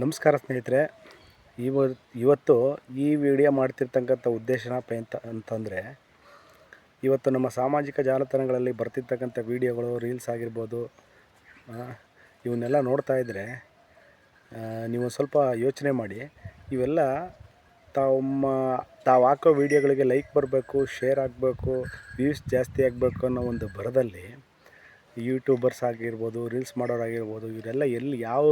ನಮಸ್ಕಾರ ಸ್ನೇಹಿತರೆ. ಇವ, ಇವತ್ತು ಈ ವಿಡಿಯೋ ಮಾಡ್ತಿರ್ತಕ್ಕಂಥ ಉದ್ದೇಶನಪ್ಪ ಎಂತ ಅಂತಂದರೆ, ಇವತ್ತು ನಮ್ಮ ಸಾಮಾಜಿಕ ಜಾಲತಾಣಗಳಲ್ಲಿ ಬರ್ತಿರ್ತಕ್ಕಂಥ ವೀಡಿಯೋಗಳು ರೀಲ್ಸ್ ಆಗಿರ್ಬೋದು ಇವನ್ನೆಲ್ಲ ನೋಡ್ತಾ ಇದ್ದರೆ ನೀವು ಸ್ವಲ್ಪ ಯೋಚನೆ ಮಾಡಿ. ಇವೆಲ್ಲ ತಮ್ಮ, ತಾವು ಹಾಕೋ ವೀಡಿಯೋಗಳಿಗೆ ಲೈಕ್ ಬರಬೇಕು ಶೇರ್ ಆಗಬೇಕು ವ್ಯೂಸ್ ಜಾಸ್ತಿ ಆಗಬೇಕು ಅನ್ನೋ ಒಂದು ಬರದಲ್ಲಿ ಯೂಟ್ಯೂಬರ್ಸ್ ಆಗಿರ್ಬೋದು ರೀಲ್ಸ್ ಮಾಡೋರಾಗಿರ್ಬೋದು, ಇವರೆಲ್ಲ ಎಲ್ಲಿ ಯಾವ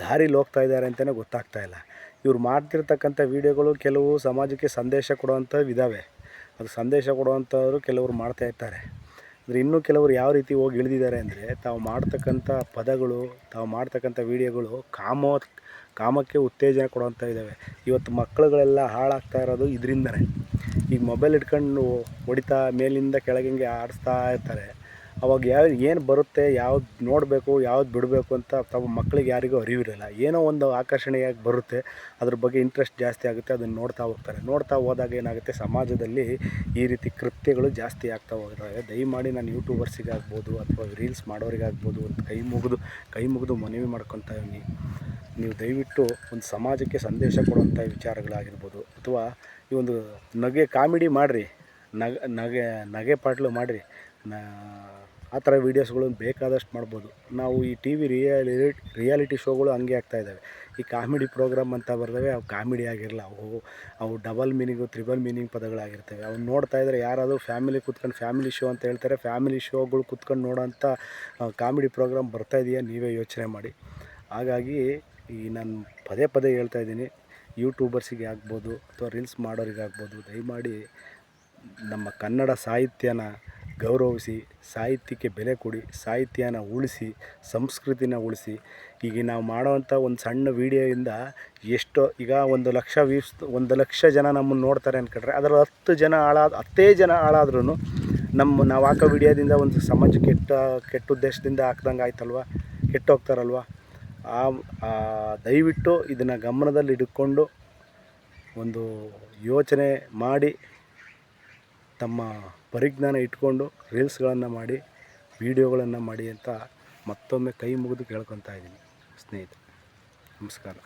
ದಾರಿಲಿ ಹೋಗ್ತಾ ಇದ್ದಾರೆ ಅಂತಲೇ ಗೊತ್ತಾಗ್ತಾ ಇಲ್ಲ. ಇವ್ರು ಮಾಡ್ತಿರ್ತಕ್ಕಂಥ ವೀಡಿಯೋಗಳು ಕೆಲವು ಸಮಾಜಕ್ಕೆ ಸಂದೇಶ ಕೊಡುವಂಥವು ಇದ್ದಾವೆ ಅದು ಸಂದೇಶ ಕೊಡುವಂಥವ್ರು ಕೆಲವರು ಮಾಡ್ತಾ ಇರ್ತಾರೆ. ಅಂದರೆ ಇನ್ನೂ ಕೆಲವರು ಯಾವ ರೀತಿ ಹೋಗಿ ಇಳಿದಿದ್ದಾರೆ ಅಂದರೆ ತಾವು ಮಾಡ್ತಕ್ಕಂಥ ಪದಗಳು, ತಾವು ಮಾಡ್ತಕ್ಕಂಥ ವೀಡಿಯೋಗಳು ಕಾಮ, ಕಾಮಕ್ಕೆ ಉತ್ತೇಜನ ಕೊಡುವಂಥ ಇದ್ದಾವೆ ಇವತ್ತು ಮಕ್ಕಳುಗಳೆಲ್ಲ ಹಾಳಾಗ್ತಾ ಇರೋದು ಇದರಿಂದನೇ. ಈಗ ಮೊಬೈಲ್ ಇಟ್ಕೊಂಡು ಹೊಡಿತಾ ಮೇಲಿಂದ ಕೆಳಗಿಂಗೆ ಆಡಿಸ್ತಾ ಇರ್ತಾರೆ. ಅವಾಗ ಯಾವ ಏನು ಬರುತ್ತೆ, ಯಾವ್ದು ನೋಡಬೇಕು, ಯಾವ್ದು ಬಿಡಬೇಕು ಅಂತ ತಮ್ಮ ಮಕ್ಕಳಿಗೆ ಯಾರಿಗೂ ಅರಿವಿರಲ್ಲ. ಏನೋ ಒಂದು ಆಕರ್ಷಣೆಯಾಗಿ ಬರುತ್ತೆ, ಅದ್ರ ಬಗ್ಗೆ ಇಂಟ್ರೆಸ್ಟ್ ಜಾಸ್ತಿ ಆಗುತ್ತೆ, ಅದನ್ನು ನೋಡ್ತಾ ಹೋಗ್ತಾರೆ. ನೋಡ್ತಾ ಹೋದಾಗ ಏನಾಗುತ್ತೆ, ಸಮಾಜದಲ್ಲಿ ಈ ರೀತಿ ಕೃತ್ಯಗಳು ಜಾಸ್ತಿ ಆಗ್ತಾ ಹೋಗ್ತವೆ. ದಯಮಾಡಿ ನಾನು ಯೂಟ್ಯೂಬರ್ಸಿಗಾಗ್ಬೋದು ಅಥವಾ ರೀಲ್ಸ್ ಮಾಡೋರಿಗಾಗ್ಬೋದು ಒಂದು ಕೈ ಮುಗಿದು ಕೈ ಮುಗಿದು ಮನವಿ ಮಾಡ್ಕೊತಾ ಇದ್ದೀನಿ ನೀವು ದಯವಿಟ್ಟು ಒಂದು ಸಮಾಜಕ್ಕೆ ಸಂದೇಶ ಕೊಡುವಂಥ ವಿಚಾರಗಳಾಗಿರ್ಬೋದು. ಅಥವಾ ಈ ಒಂದು ನಗೆ ಕಾಮಿಡಿ ಮಾಡಿರಿ. ನಗ, ನಗೆ ನಗೆ ಪಾಟ್ಲು ಮಾಡಿರಿ. ಆ ಥರ ವೀಡಿಯೋಸ್ಗಳು ಬೇಕಾದಷ್ಟು ಮಾಡ್ಬೋದು. ನಾವು ಈ ಟಿ ವಿ ರಿಯಾಲಿ, ರಿಯಾಲಿಟಿ ಶೋಗಳು ಹಂಗೆ ಆಗ್ತಾ ಇದ್ದಾವೆ. ಈ ಕಾಮಿಡಿ ಪ್ರೋಗ್ರಾಮ್ ಅಂತ ಬರ್ತವೆ ಅವು ಕಾಮಿಡಿ ಆಗಿರಲ್ಲ, ಅವು ಅವು ಡಬಲ್ ಮೀನಿಂಗು, ತ್ರಿಬಲ್ ಮೀನಿಂಗ್ ಪದಗಳಾಗಿರ್ತವೆ. ಅವ್ನು ನೋಡ್ತಾ ಇದ್ದರೆ ಯಾರಾದರೂ ಫ್ಯಾಮಿಲಿ ಕೂತ್ಕೊಂಡು, ಫ್ಯಾಮಿಲಿ ಶೋ ಅಂತ ಹೇಳ್ತಾರೆ, ಫ್ಯಾಮಿಲಿ ಶೋಗಳು ಕೂತ್ಕೊಂಡು ನೋಡೋಂಥ ಕಾಮಿಡಿ ಪ್ರೋಗ್ರಾಮ್ ಬರ್ತಾ ಇದೆಯಾ ನೀವೇ ಯೋಚನೆ ಮಾಡಿ. ಹಾಗಾಗಿ ಈ ನಾನು ಪದೇ ಪದೇ ಹೇಳ್ತಾ ಇದ್ದೀನಿ, ಯೂಟ್ಯೂಬರ್ಸಿಗೆ ಆಗ್ಬೋದು, ಅಥವಾ ರೀಲ್ಸ್ ಮಾಡೋರಿಗೆ ಆಗ್ಬೋದು ದಯಮಾಡಿ ನಮ್ಮ ಕನ್ನಡ ಸಾಹಿತ್ಯನ ಗೌರವಿಸಿ, ಸಾಹಿತ್ಯಕ್ಕೆ ಬೆಲೆ ಕೊಡಿ, ಸಾಹಿತ್ಯನ ಉಳಿಸಿ, ಸಂಸ್ಕೃತಿನ ಉಳಿಸಿ. ಈಗ ನಾವು ಮಾಡೋವಂಥ ಒಂದು ಸಣ್ಣ ವೀಡಿಯೋಯಿಂದ ಎಷ್ಟೋ, ಈಗ ಒಂದು ಲಕ್ಷ ವ್ಯೂಸ್ ಒಂದು ಲಕ್ಷ ಜನ ನಮ್ಮನ್ನು ನೋಡ್ತಾರೆ ಅಂದ್ಕೊಂಡ್ರೆ ಅದರ ಹತ್ತು ಜನ ಹಾಳಾದ ಹತ್ತೇ ಜನ ಹಾಳಾದ್ರೂ ನಮ್ಮ, ನಾವು ಹಾಕೋ ವೀಡಿಯೋದಿಂದ ಒಂದು ಸಮಾಜ ಕೆಟ್ಟ ಕೆಟ್ಟ ಉದ್ದೇಶದಿಂದ ಹಾಕ್ದಂಗೆ ಆಯ್ತಲ್ವ? ಕೆಟ್ಟೋಗ್ತಾರಲ್ವ? ಆ, ದಯವಿಟ್ಟು ಇದನ್ನು ಗಮನದಲ್ಲಿ ಇಟ್ಕೊಂಡು ಒಂದು ಯೋಚನೆ ಮಾಡಿ ತಮ್ಮ ಪರಿಜ್ಞಾನ ಇಟ್ಕೊಂಡು ರೀಲ್ಸ್ಗಳನ್ನು ಮಾಡಿ, ವಿಡಿಯೋಗಳನ್ನು ಮಾಡಿ ಅಂತ ಮತ್ತೊಮ್ಮೆ ಕೈ ಮುಗಿದು ಕೇಳ್ಕೊತಾ ಇದ್ದೀನಿ ಸ್ನೇಹಿತರೆ. ನಮಸ್ಕಾರ.